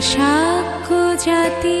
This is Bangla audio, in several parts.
শাক্য জাতি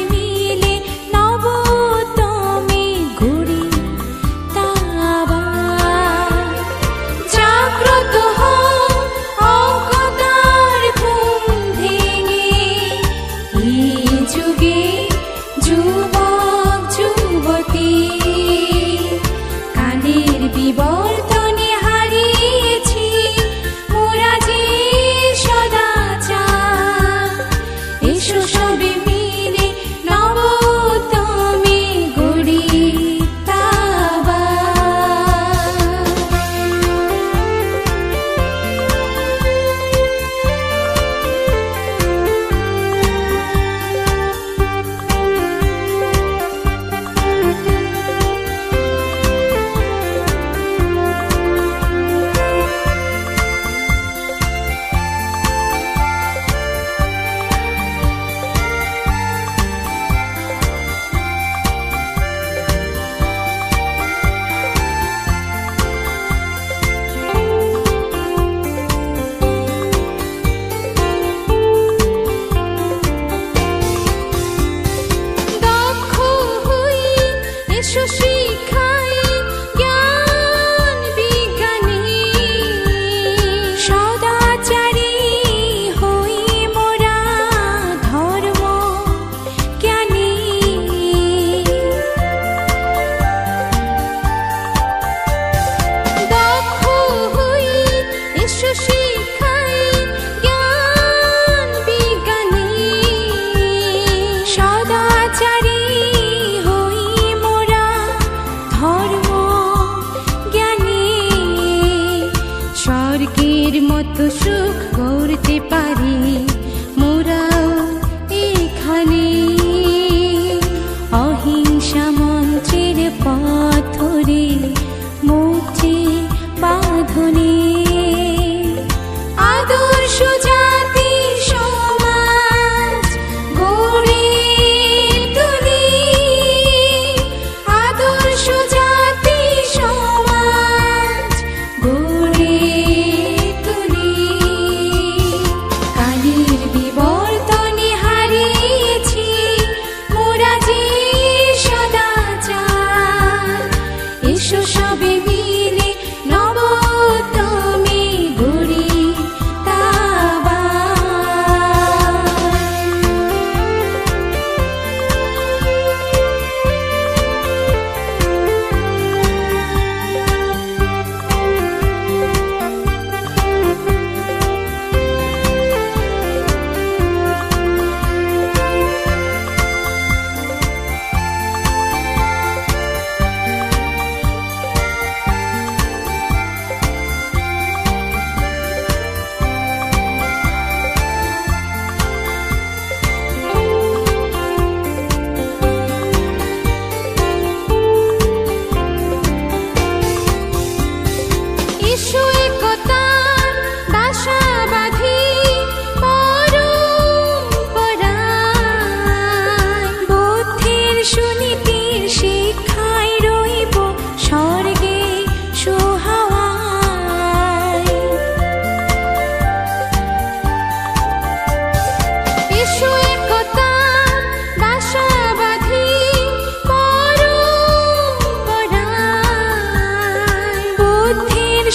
স্বর্গের মতো সুখ করতে পারি।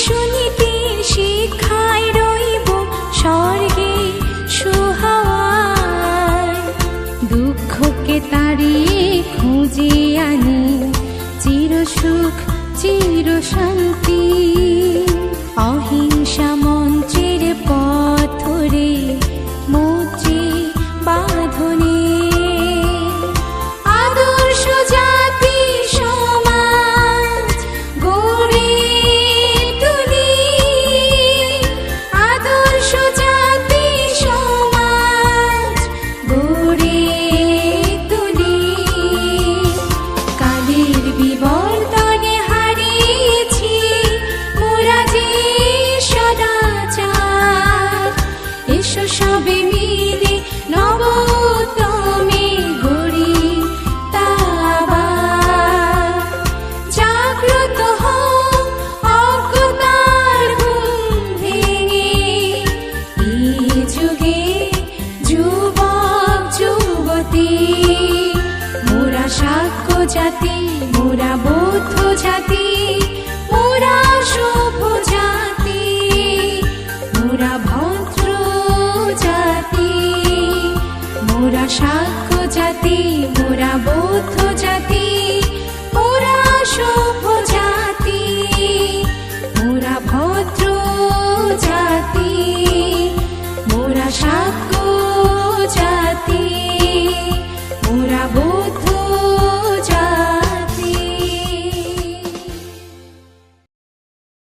শুনিতে শিক্ষায় রইব স্বর্গে সুহাওয়ায়। দুঃখকে তাড়িয়ে খুঁজে আনি চির সুখ চির শান্তি অহিংসা জাতি মোরা বৌদ্ধ জাতি।